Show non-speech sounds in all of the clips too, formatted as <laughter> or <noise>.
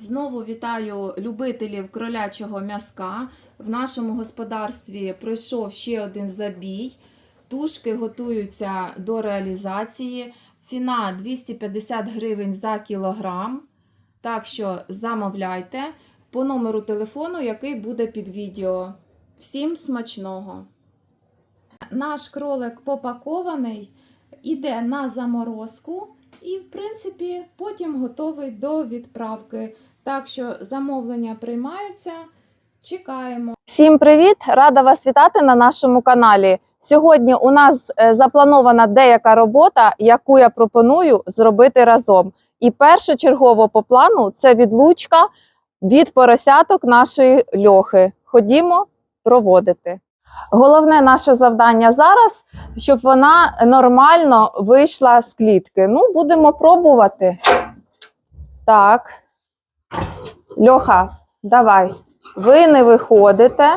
Знову вітаю любителів кролячого м'язка. В нашому господарстві пройшов ще один забій. Тушки готуються до реалізації. Ціна 250 гривень за кілограм. Так що замовляйте по номеру телефону, який буде під відео. Всім смачного! Наш кролик попакований, іде на заморозку і, в принципі, потім готовий до відправки. Так що замовлення приймаються. Чекаємо. Всім привіт! Рада вас вітати на нашому каналі. Сьогодні у нас е, запланована деяка робота, яку я пропоную зробити разом. І першочергово по плану це відлучка від поросяток нашої льохи. Ходімо проводити. Головне наше завдання зараз, щоб вона нормально вийшла з клітки. Ну, будемо пробувати. Так. Льоха, давай. Ви не виходите,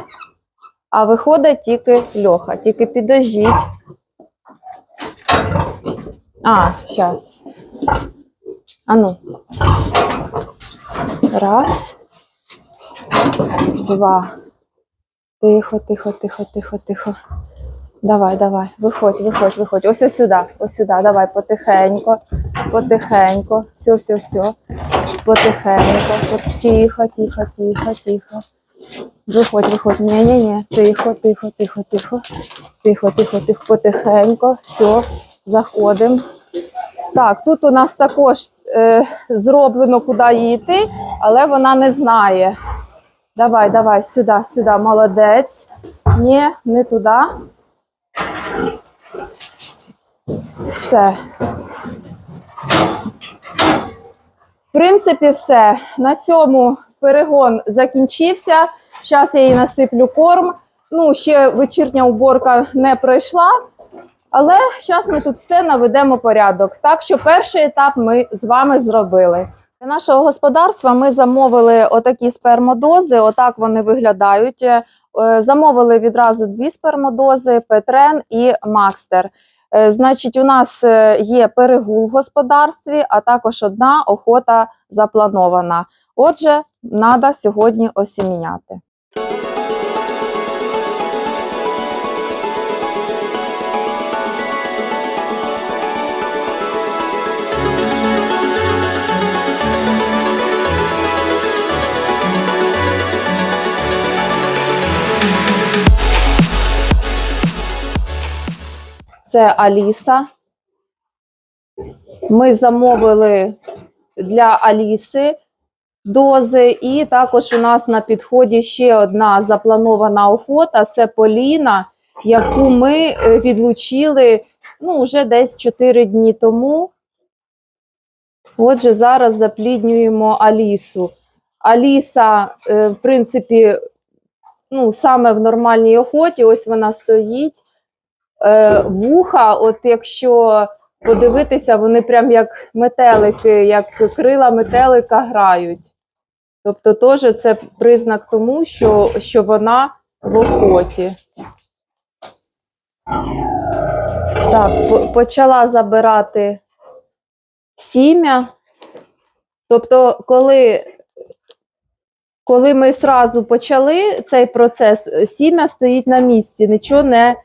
а виходить тільки Льоха. Тільки підождіть. А, зараз. Ану. Раз. Два. Тихо, тихо, тихо, тихо, тихо. Давай, давай. Виходь, виходь, виходь. Ось ось сюди, ось сюди. Давай, потихенько, потихенько. Все, все, все. Потихенько. Тихо, тихо, тихо, тихо. Виходь, виходь. Ні, ні, ні. Тихо, тихо, тихо, тихо. Тихо, тихо, тихо, потихенько. Все, заходимо. Так, тут у нас також е, зроблено, куди їй йти, але вона не знає. Давай, давай, сюди, сюди, молодець. Ні, не туди. Все. Принципі, все. На цьому перегон закінчився. Зараз я їй насиплю корм. Ну, ще вечірня уборка не пройшла. Але зараз ми тут все наведемо порядок. Так що перший етап ми з вами зробили. Для нашого господарства ми замовили отакі спермодози. Отак вони виглядають. Е, Замовили відразу дві спермодози: Петрен і Макстер. Е, Значить, у нас е, є перегул в господарстві, а також одна охота запланована. Отже, треба сьогодні осіміняти. Це Аліса. Ми замовили для Аліси дози, і також у нас на підході ще одна запланована охота це Поліна, яку ми е, відлучили ну, вже десь 4 дні тому. Отже, зараз запліднюємо Алісу. Аліса, е, в принципі, ну, саме в нормальній охоті, ось вона стоїть. Е, вуха, от якщо подивитися, вони прям як метелики, як крила метелика грають. Тобто, теж це признак тому, що, що вона в охоті. Так, по- почала забирати сім'я. Тобто, коли, коли ми зразу почали цей процес, сім'я стоїть на місці, нічого не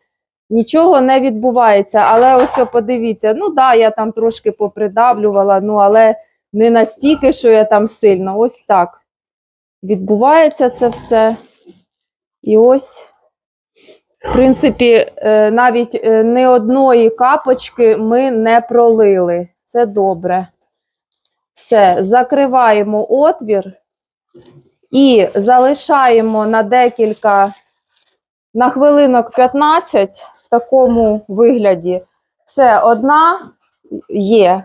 нічого не відбувається. Але ось подивіться, ну да, я там трошки попридавлювала, ну але не настільки, що я там сильно. Ось так відбувається це все. І ось, в принципі, е, навіть е, не одної капочки ми не пролили. Це добре. Все, закриваємо отвір і залишаємо на декілька на хвилинок 15 в такому вигляді. Все, одна є.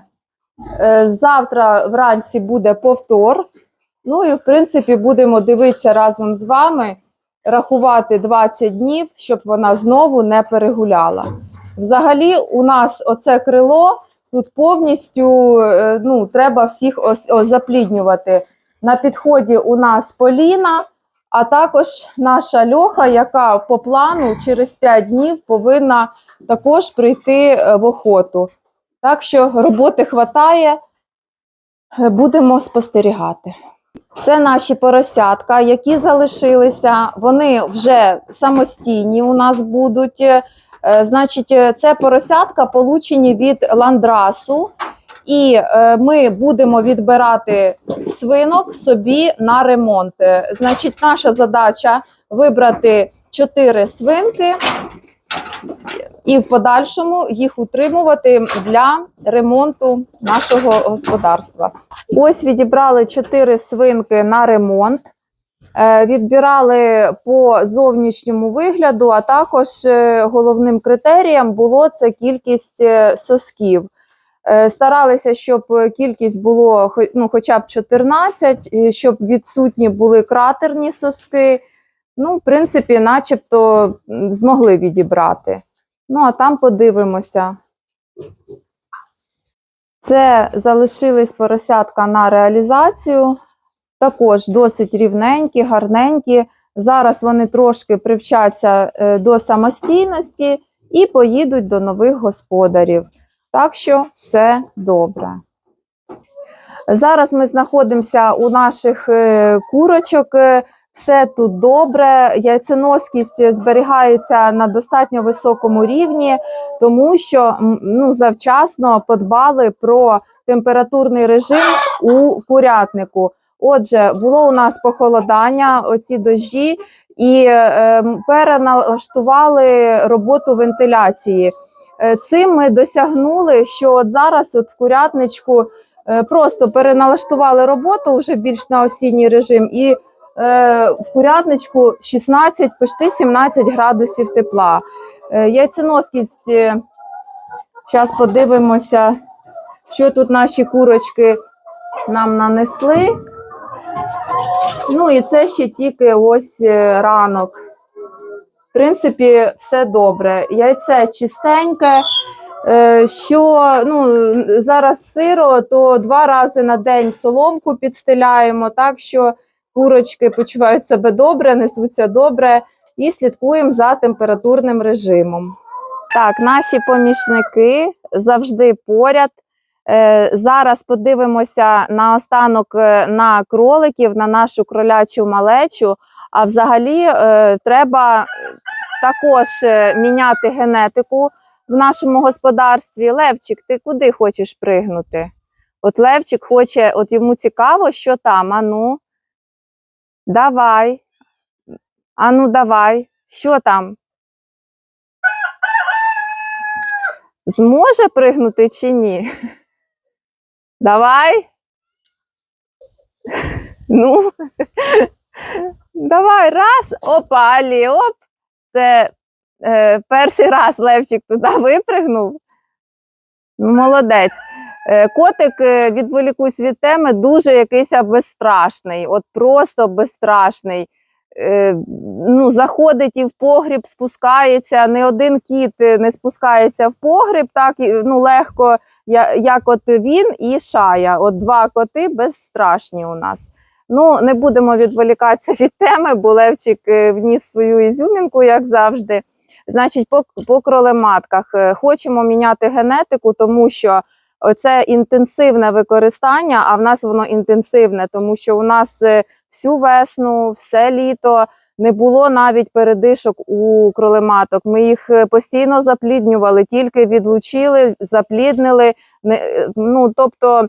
Е, Завтра вранці буде повтор. Ну і, в принципі, будемо дивитися разом з вами, рахувати 20 днів, щоб вона знову не перегуляла. Взагалі, у нас оце крило тут повністю е, ну, треба всіх запліднювати. На підході у нас Поліна, а також наша льоха, яка по плану через 5 днів повинна також прийти е, в охоту. Так що роботи хватає, Е, будемо спостерігати. Це наші поросятка, які залишилися. Вони вже самостійні у нас будуть. Е, Значить, це поросятка получені від ландрасу, і е, ми будемо відбирати свинок собі на ремонт. Значить, наша задача вибрати чотири свинки і в подальшому їх утримувати для ремонту нашого господарства. Ось відібрали чотири свинки на ремонт. Е, Відбирали по зовнішньому вигляду, а також е, головним критерієм було це кількість сосків. Е, Старалися, щоб кількість було ну, хоча б 14, щоб відсутні були кратерні соски. Ну, в принципі, начебто змогли відібрати. Ну, а там подивимося. Це залишились поросятка на реалізацію. Також досить рівненькі, гарненькі. Зараз вони трошки привчаться е, до самостійності і поїдуть до нових господарів. Так що все добре. Зараз ми знаходимося у наших е, курочок. е, Все тут добре. Яйценоскість зберігається на достатньо високому рівні, тому що ну, завчасно подбали про температурний режим у курятнику. Отже, було у нас похолодання, оці дощі, і е, переналаштували роботу вентиляції. Е, Цим ми досягнули, що от зараз от в курятничку е, просто переналаштували роботу вже більш на осінній режим, і е, в курятничку 16, почти 17 градусів тепла. Яйценоскість, зараз подивимося, що тут наші курочки нам нанесли. Ну і це ще тільки ось ранок. Принципі, все добре. Яйце чистеньке. Е, Що ну, зараз сиро, то два рази на день соломку підстеляємо, так що курочки почувають себе добре, несуться добре і слідкуємо за температурним режимом. Так, наші помічники завжди поряд. Е, Зараз подивимося наостанок е, на кроликів, на нашу кролячу малечу. А взагалі е, треба також е, міняти генетику в нашому господарстві. Левчик, ти куди хочеш пригнути? От Левчик хоче, от йому цікаво, що там. Ану, давай. Ану, давай. Що там? Зможе пригнути чи ні? Давай. Ну, давай, раз, опа, алі, оп. Це е, перший раз Левчик туди випригнув. Ну, молодець. Е, котик, е, відволікусь від теми, дуже якийсь безстрашний, от просто безстрашний. Е, ну, заходить і в погріб, спускається. Не один кіт е, не спускається в погріб, так ну, легко, як от він і шая. От два коти безстрашні у нас. Ну, не будемо відволікатися від теми, бо Левчик е, вніс свою ізюмінку, як завжди. Значить, по, по кролематках е, хочемо міняти генетику, тому що це інтенсивне використання, а в нас воно інтенсивне, тому що у нас е, всю весну, все літо не було навіть передишок у кролематок. Ми їх постійно запліднювали, тільки відлучили, запліднили. Ну, тобто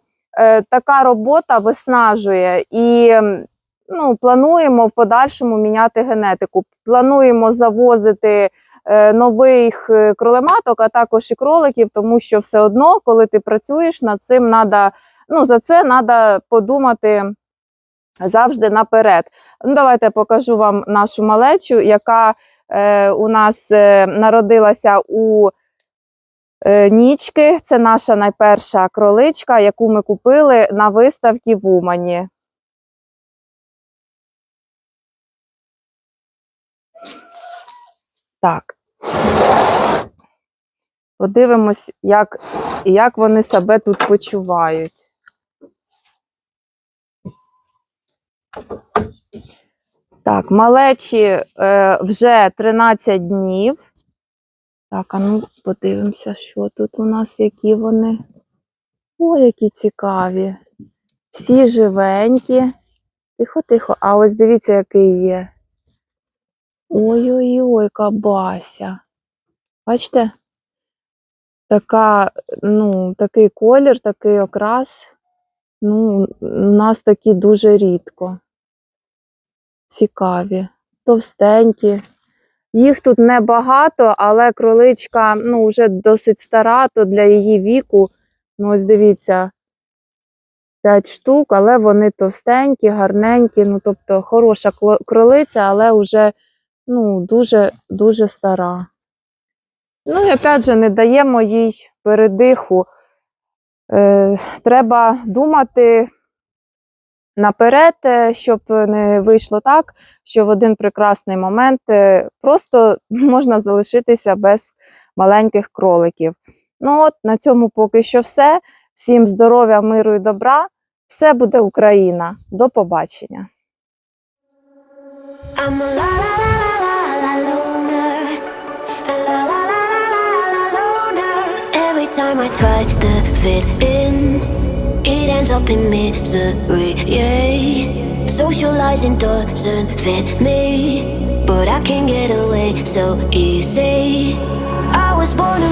така робота виснажує і ну, плануємо в подальшому міняти генетику. Плануємо завозити е, нових е, кролематок, а також і кроликів, тому що все одно, коли ти працюєш над цим, надо, ну, за це треба подумати завжди наперед. Ну, давайте покажу вам нашу малечу, яка е, у нас е, народилася у е, нічки. Це наша найперша кроличка, яку ми купили на виставці в Умані. Так. Подивимось, як, як вони себе тут почувають. Так, малечі е, вже 13 днів. Так, а ну подивимося, що тут у нас, які вони. О, які цікаві. Всі живенькі. Тихо, тихо. А ось дивіться, який є. Ой-ой-ой, кабася. Бачите? Така, ну, такий колір, такий окрас. Ну, у нас такі дуже рідко. Цікаві, товстенькі. Їх тут небагато, але кроличка ну, вже досить стара, то для її віку, ну ось дивіться, 5 штук, але вони товстенькі, гарненькі. Ну, тобто хороша кролиця, але вже ну, дуже, дуже стара. Ну і опять же, не даємо їй передиху. Е, треба думати наперед, е, щоб не вийшло так, що в один прекрасний момент е, просто <laughs> можна залишитися без маленьких кроликів. Ну от на цьому поки що все. Всім здоров'я, миру і добра. Все буде Україна. До побачення. Time I try to fit in, it ends up in misery. Yeah, socializing doesn't fit me, but I can get away so easy. I was born